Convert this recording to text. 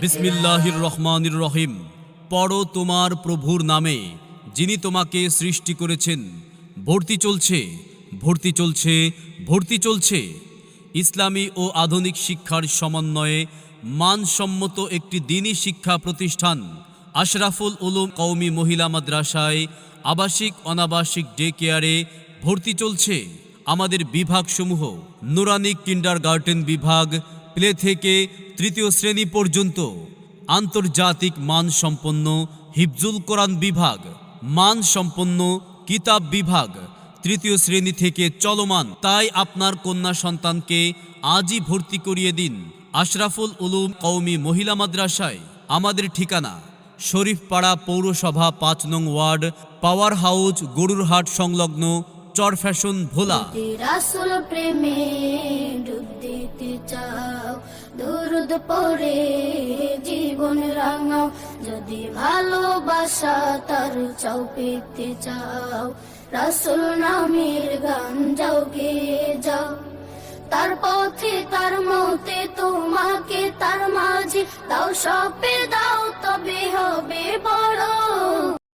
বিসমিল্লাহির রহমানির রহিম। পড়ো তোমার প্রভুর নামে, যিনি তোমাকে সৃষ্টি করেছেন। ভর্তি চলছে ভর্তি চলছে ভর্তি চলছে। ইসলামী ও আধুনিক শিক্ষার সমন্বয়ে মানসম্মত একটি দিনী শিক্ষা প্রতিষ্ঠান, আশরাফুল উলুম কওমি মহিলা মাদ্রাসায় আবাসিক অনাবাসিক ডে কেয়ারে ভর্তি চলছে। আমাদের বিভাগসমূহ, নুরানি কিন্ডার গার্ডেন বিভাগ প্লে থেকে তৃতীয় শ্রেণি পর্যন্ত আন্তর্জাতিক মানসম্পন্ন হিফজুল কোরআন বিভাগ, মানসম্পন্ন কিতাব বিভাগ তৃতীয় শ্রেণি থেকে চলমান। তাই আপনার কন্যা সন্তানকে আজই ভর্তি করিয়ে দিন আশরাফুল উলুম কওমি মহিলা মাদ্রাসায়। আমাদের ঠিকানা শরীফপাড়া পৌরসভা পাঁচ নং ওয়ার্ড, পাওয়ার হাউস, গরুরহাট সংলগ্ন চর ফ্যাশন ভোলা প্রেমে দুরুদ পরে জীবন রাঙাও। যদি ভালোবাসা তার চাও, পেতে চাও। রাসুল নামের গান যাও, গে যাও। তার পথে, তার মতে তোমাকে তার মাঝে দাও, সপে দাও